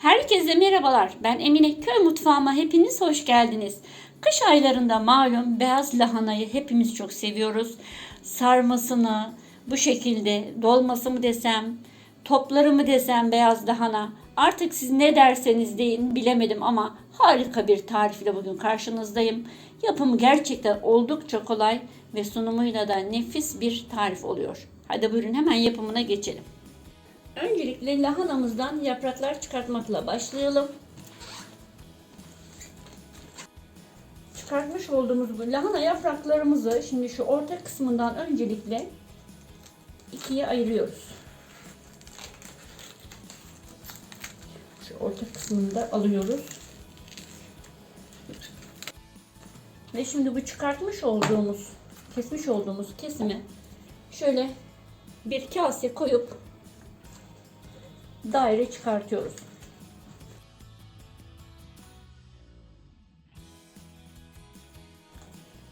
Herkese merhabalar. Ben Emine Köy Mutfağıma hepiniz hoş geldiniz. Kış aylarında malum beyaz lahanayı hepimiz çok seviyoruz. Sarmasını bu şekilde dolması mı desem, topları mı desem beyaz lahana. Artık siz ne derseniz deyin bilemedim ama harika bir tarifle bugün karşınızdayım. Yapımı gerçekten oldukça kolay ve sunumuyla da nefis bir tarif oluyor. Hadi buyurun hemen yapımına geçelim. Öncelikle lahanamızdan yapraklar çıkartmakla başlayalım. Çıkartmış olduğumuz bu lahana yapraklarımızı şimdi şu orta kısmından öncelikle ikiye ayırıyoruz. Şu orta kısmını da alıyoruz. Ve şimdi bu çıkartmış olduğumuz, kesmiş olduğumuz kesimi şöyle bir kase koyup daire çıkartıyoruz.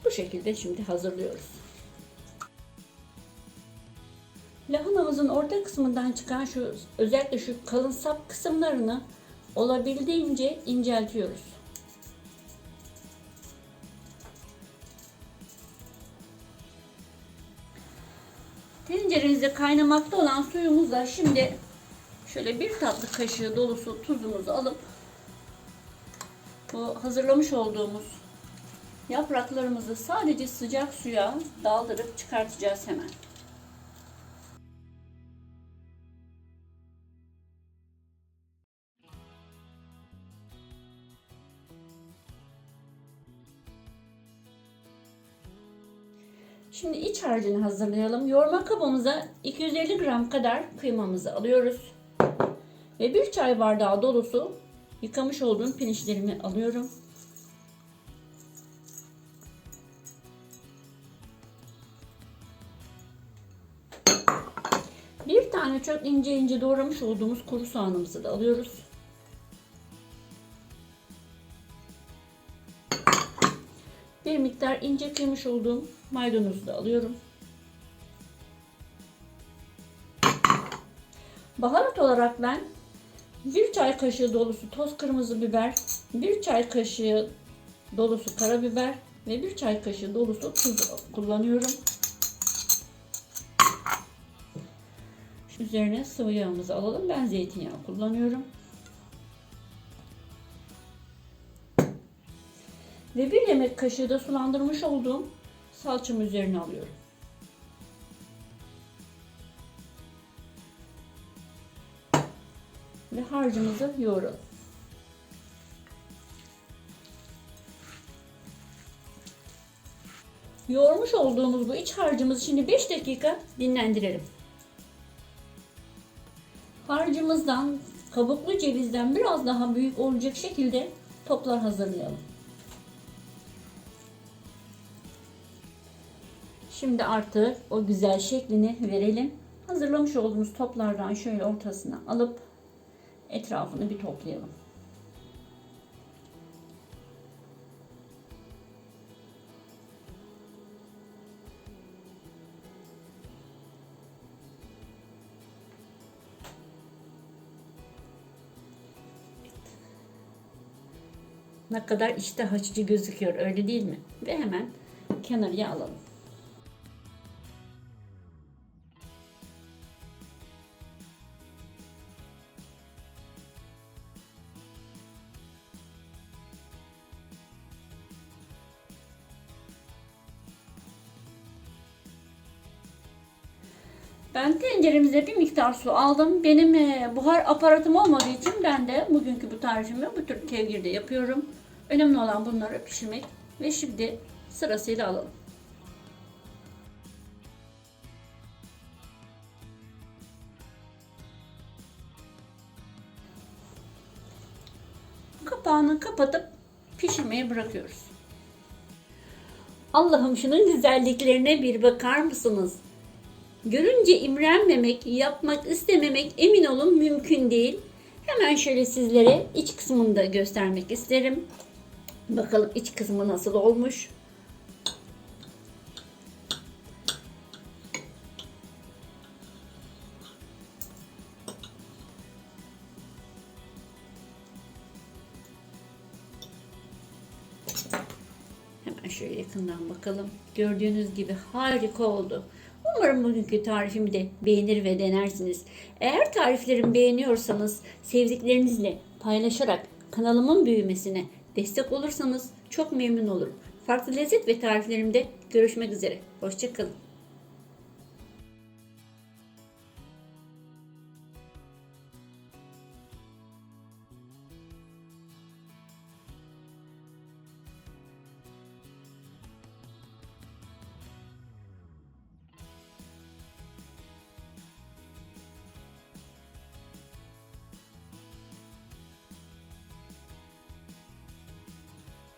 Bu şekilde şimdi hazırlıyoruz. Lahanamızın orta kısmından çıkan şu özellikle şu kalın sap kısımlarını olabildiğince inceltiyoruz. Tenceremizde kaynamakta olan suyumuzla şimdi şöyle bir tatlı kaşığı dolusu tuzumuzu alıp bu hazırlamış olduğumuz yapraklarımızı sadece sıcak suya daldırıp çıkartacağız hemen. Şimdi iç harcını hazırlayalım. Yoğurma kabımıza 250 gram kadar kıymamızı alıyoruz. Ve bir çay bardağı dolusu yıkamış olduğum pirinçlerimi alıyorum. Bir tane çok ince ince doğramış olduğumuz kuru soğanımızı da alıyoruz. Bir miktar ince kıymış olduğum maydanozu da alıyorum. Baharat olarak ben bir çay kaşığı dolusu toz kırmızı biber, bir çay kaşığı dolusu karabiber ve bir çay kaşığı dolusu tuz kullanıyorum. Üzerine sıvı yağımızı alalım. Ben zeytinyağı kullanıyorum. Ve bir yemek kaşığı da sulandırmış olduğum salçamı üzerine alıyorum. Ve harcımızı yoğuralım. Yoğurmuş olduğumuz bu iç harcımızı şimdi 5 dakika dinlendirelim. Harcımızdan kabuklu cevizden biraz daha büyük olacak şekilde toplar hazırlayalım. Şimdi artık o güzel şeklini verelim. Hazırlamış olduğumuz toplardan şöyle ortasına alıp etrafını bir toplayalım. Ne kadar iştah açıcı gözüküyor öyle değil mi? Ve hemen kenarıya alalım. Ben tenceremize bir miktar su aldım. Benim e, buhar aparatım olmadığı için ben de bugünkü bu tarifimi bu tür kevgirde yapıyorum. Önemli olan bunları pişirmek. Ve şimdi sırasıyla alalım. Kapağını kapatıp pişirmeye bırakıyoruz. Allah'ım şunun güzelliklerine bir bakar mısınız? Görünce imrenmemek, yapmak istememek emin olun mümkün değil. Hemen şöyle sizlere iç kısmını da göstermek isterim. Bakalım iç kısmı nasıl olmuş. Hemen şöyle yakından bakalım. Gördüğünüz gibi harika oldu. Umarım bugünkü tarifimi de beğenir ve denersiniz. Eğer tariflerimi beğeniyorsanız sevdiklerinizle paylaşarak kanalımın büyümesine destek olursanız çok memnun olurum. Farklı lezzet ve tariflerimde görüşmek üzere. Hoşçakalın.